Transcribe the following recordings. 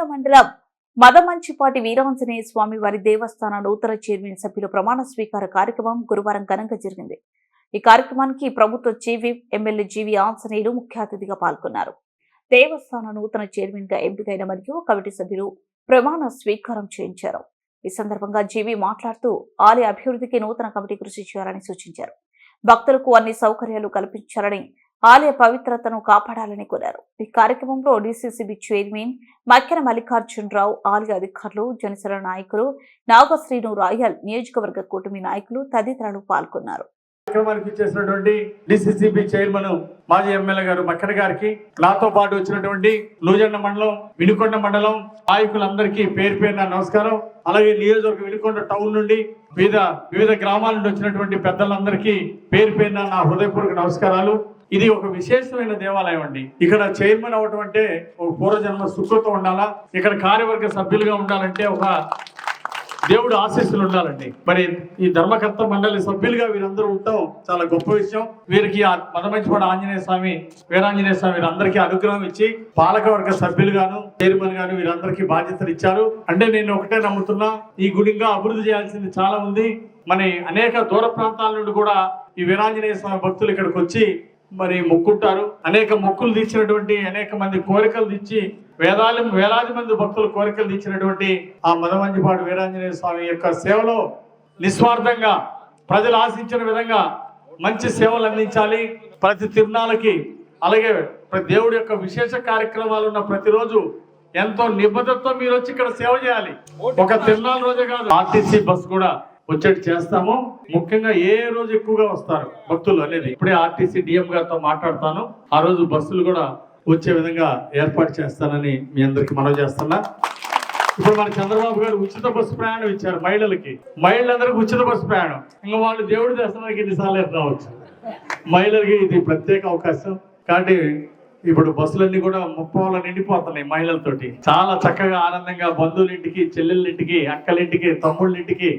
వినుకొండ మండలం మదమంచిపాటి వీరాంజనేయ స్వామి వారి దేవస్థాన నూతన చైర్మన్ సభ్యుల ప్రమాణ స్వీకార కార్యక్రమం గురువారం ఘనంగా జరిగింది. ఈ కార్యక్రమానికి ప్రభుత్వ జీవి ఎమ్మెల్యే జీవి ఆంజనేయులు ముఖ్య అతిథిగా పాల్గొన్నారు. దేవస్థాన నూతన చైర్మన్గా ఎంపికైన మరియు కమిటీ సభ్యులు ప్రమాణ స్వీకారం చేయించారు. ఈ సందర్భంగా జీవి మాట్లాడుతూ ఆలయ అభివృద్ధికి నూతన కమిటీ కృషి చేయాలని సూచించారు. భక్తులకు అన్ని సౌకర్యాలు కల్పించాలని ఆలయ పవిత్రతను కాపాడాలని కోరారు. ఈ కార్యక్రమంలో డిసిసిబి చైర్మన్ మక్కెన మల్లికార్జునరావు ఆలయ అధికారులు జనసేన నాయకులు నాగశ్రీను రాయల్ నియోజకవర్గ కూటమి నాయకులు తదితరులు పాల్గొన్నారు. కార్యక్రమానికి ఇచ్చేసినటువంటి డిసిసిబి చైర్మన్ మాజీ ఎమ్మెల్యే గారు మక్కన గారికి నాతో పాటు వచ్చినటువంటి నూజెండ మండలం వినుకొండ మండలం నాయకులందరికీ పేరు పేరున నమస్కారం. అలాగే నియోజకవర్గం వినుకొండ టౌన్ నుండి వివిధ వివిధ గ్రామాల నుండి వచ్చినటువంటి పెద్దలందరికీ పేరు పేరున నా హృదయపూర్వక నమస్కారాలు. ఇది ఒక విశేషమైన దేవాలయం అండి. ఇక్కడ చైర్మన్ అవటం అంటే ఒక పూర్వజన్మ సుఖతో ఉండాలా? ఇక్కడ కార్యవర్గ సభ్యులుగా ఉండాలంటే ఒక దేవుడు ఆశీస్సులు ఉండాలండి. మరి ఈ ధర్మకర్త మండలి సభ్యులుగా వీరందరూ ఉండటం చాలా గొప్ప విషయం. వీరికి ఆ మదమంచిపాడు ఆంజనేయ స్వామి వీరాంజనేయ స్వామి వీరందరికీ అనుగ్రహం ఇచ్చి పాలకవర్గ సభ్యులుగాను చైర్మన్ గాను వీరందరికీ బాధ్యతలు ఇచ్చారు. అంటే నేను ఒకటే నమ్ముతున్నా ఈ గుడిగా అభివృద్ధి చేయాల్సింది చాలా ఉంది. మన అనేక దూర ప్రాంతాల నుండి కూడా ఈ వీరాంజనేయ స్వామి భక్తులు ఇక్కడికి వచ్చి మరి మొక్కుంటారు. అనేక మొక్కులు తీర్చినటువంటి అనేక మంది కోరికలు తెచ్చి వేదాలు వేలాది మంది భక్తులు కోరికలు తెచ్చినటువంటి ఆ మదమంజిపాడు వీరాంజనేయ స్వామి యొక్క సేవలో నిస్వార్థంగా ప్రజలు ఆశించిన విధంగా మంచి సేవలు అందించాలి. ప్రతి తిరునాళ్ళకి అలాగే ప్రతి దేవుడి యొక్క విశేష కార్యక్రమాలు ఉన్న ప్రతిరోజు ఎంతో నిబద్ధతతో మీరు వచ్చి ఇక్కడ సేవ చేయాలి. ఒక తిరునాళ్ళ రోజే కాదు ఆర్టీసీ బస్ కూడా వచ్చేట్టు చేస్తాము. ముఖ్యంగా ఏ రోజు ఎక్కువగా వస్తారు భక్తులు అనేది. ఇప్పుడే ఆర్టీసీ డిఎం గారితో మాట్లాడతాను. ఆ రోజు బస్సులు కూడా వచ్చే విధంగా ఏర్పాటు చేస్తానని మీ అందరికి మనవి చేస్తున్నా. ఇప్పుడు మన చంద్రబాబు గారు ఉచిత బస్సు ప్రయాణం ఇచ్చారు మహిళలకి. మహిళలందరికీ ఉచిత బస్సు ప్రయాణం. ఇంకా వాళ్ళు దేవుడి దర్శనానికి ఎన్నిసార్లు రావచ్చు మహిళలకి ఇది ప్రత్యేక అవకాశం. కాబట్టి ఇప్పుడు బస్సులన్నీ కూడా ముప్పాల నిండిపోతున్నాయి మహిళలతోటి. చాలా చక్కగా ఆనందంగా బంధువులింటికి ఇంటికి చెల్లెళ్ళ ఇంటికి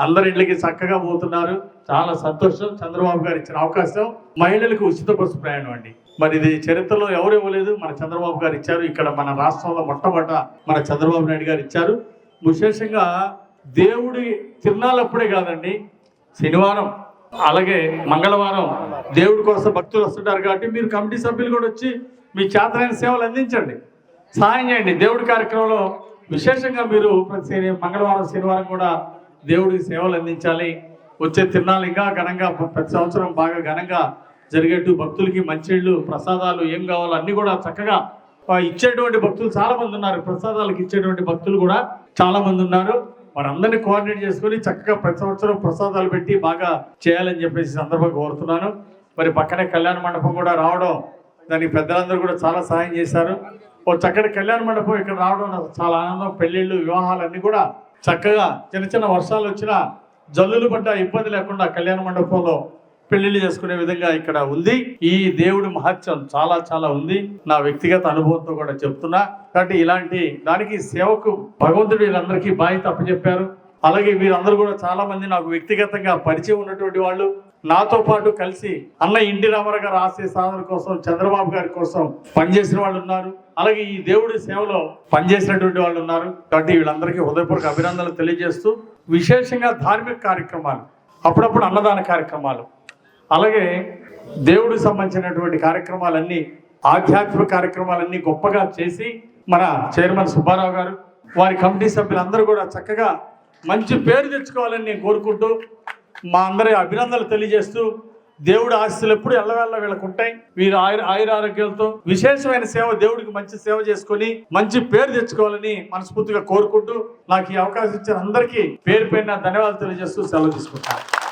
అందరి ఇంటికి చక్కగా పోతున్నారు. చాలా సంతోషం. చంద్రబాబు గారు ఇచ్చిన అవకాశం మహిళలకు ఉచిత బస్సు ప్రయాణం అండి. మరి ఇది చరిత్రలో ఎవరు ఇవ్వలేదు. మన చంద్రబాబు గారు ఇచ్చారు. ఇక్కడ మన రాష్ట్రంలో మొట్టమొదట మన చంద్రబాబు నాయుడు గారు ఇచ్చారు. విశేషంగా దేవుడి తిరునాళ్ళప్పుడే కాదండి శనివారం అలాగే మంగళవారం దేవుడి కోసం భక్తులు వస్తుంటారు కాబట్టి మీరు కమిటీ సభ్యులు కూడా వచ్చి మీ చేతనైన సేవలు అందించండి. సహాయం చేయండి. దేవుడి కార్యక్రమంలో విశేషంగా మీరు ప్రతి మంగళవారం శనివారం కూడా దేవుడికి సేవలు అందించాలి. వచ్చే తిరునాళ్ళు ఇంకా ఘనంగా ప్రతి సంవత్సరం బాగా ఘనంగా జరిగేట్టు భక్తులకి మంచిళ్ళు ప్రసాదాలు ఏం కావాలో అన్ని కూడా చక్కగా ఇచ్చేటువంటి భక్తులు చాలా మంది ఉన్నారు. ప్రసాదాలకు ఇచ్చేటువంటి భక్తులు కూడా చాలా మంది ఉన్నారు. వారందరినీ కోఆర్డినేట్ చేసుకొని చక్కగా ప్రతి సంవత్సరం ప్రసాదాలు పెట్టి బాగా చేయాలని చెప్పేసి సందర్భంగా కోరుతున్నాను. మరి పక్కనే కళ్యాణ మండపం కూడా రావడం దానికి పెద్దలందరూ కూడా చాలా సహాయం చేశారు. ఓ చక్కటి కళ్యాణ మండపం ఇక్కడ రావడం నాకు చాలా ఆనందం. పెళ్ళిళ్ళు వివాహాలు అన్నీ కూడా చక్కగా చిన్న చిన్న వర్షాలు వచ్చినా జల్లులు పడ్డ ఇబ్బంది లేకుండా కళ్యాణ మండపంలో పెళ్ళిళ్ళు చేసుకునే విధంగా ఇక్కడ ఉంది. ఈ దేవుడి మహత్యం చాలా చాలా ఉంది. నా వ్యక్తిగత అనుభవంతో కూడా చెప్తున్నా. కాబట్టి ఇలాంటి దానికి సేవకు భగవంతుడు వీళ్ళందరికీ బాధ్యత అప్పచెప్పారు. అలాగే వీరందరూ కూడా చాలా మంది నాకు వ్యక్తిగతంగా పరిచయం ఉన్నటువంటి వాళ్ళు. నాతో పాటు కలిసి అన్న ఇంటి రామారావు గారు ఆశయ సాధన కోసం చంద్రబాబు గారి కోసం పనిచేసిన వాళ్ళు ఉన్నారు. అలాగే ఈ దేవుడి సేవలో పనిచేసినటువంటి వాళ్ళు ఉన్నారు. కాబట్టి వీళ్ళందరికీ హృదయపూర్వక అభినందనలు తెలియజేస్తూ విశేషంగా ధార్మిక కార్యక్రమాలు అప్పుడప్పుడు అన్నదాన కార్యక్రమాలు. అలాగే దేవుడికి సంబంధించినటువంటి కార్యక్రమాలన్నీ ఆధ్యాత్మిక కార్యక్రమాలన్నీ గొప్పగా చేసి మన చైర్మన్ సుబ్బారావు గారు వారి కమిటీ సభ్యులందరూ కూడా చక్కగా మంచి పేరు తెచ్చుకోవాలని నేను కోరుకుంటూ మా అందరి అభినందనలు తెలియజేస్తూ దేవుడు ఆశీస్సులు ఎప్పుడు ఎల్లవెల్ల వీళ్ళకు ఉంటాయి. వీరు ఆయుర ఆయుర ఆరోగ్యాలతో విశేషమైన సేవ దేవుడికి మంచి సేవ చేసుకొని మంచి పేరు తెచ్చుకోవాలని మనస్ఫూర్తిగా కోరుకుంటూ నాకు ఈ అవకాశం ఇచ్చిన అందరికీ పేరు పైన ధన్యవాదాలు తెలియజేస్తూ సెలవు తీసుకుంటాను